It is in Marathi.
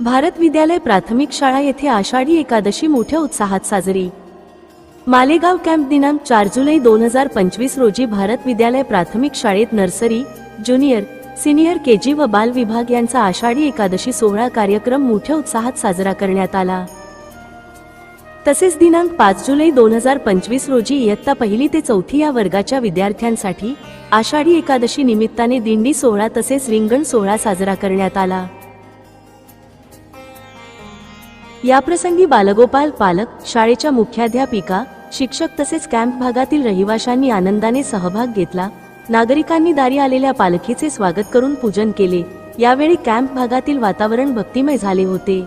भारत विद्यालय प्राथमिक शाळा येथे आषाढी एकादशी मोठ्या उत्साहात साजरी. मालेगाव कॅम्प दिनांक चार जुलै दोन हजार पंचवीस रोजी भारत विद्यालय प्राथमिक शाळेत nursery junior senior K G व बाल विभाग यांचा आषाढी एकादशी सोहळा कार्यक्रम मोठ्या उत्साहात साजरा करण्यात आला. तसेच दिनांक पाच जुलै दोन हजार पंचवीस रोजी इयत्ता पहिली ते चौथी या वर्गाच्या विद्यार्थ्यांसाठी आषाढी एकादशी निमित्ताने दिंडी सोहळा तसेच रिंगण सोहळा साजरा करण्यात आला. याप्रसंगी बालगोपाल पालक शाळेच्या मुख्याध्यापिका शिक्षक तसेच कॅम्प भागातील रहिवाशांनी आनंदाने सहभाग घेतला. नागरिकांनी दारी आलेल्या पालखीचे स्वागत करून पूजन केले. यावेळी कॅम्प भागातील वातावरण भक्तिमय झाले होते.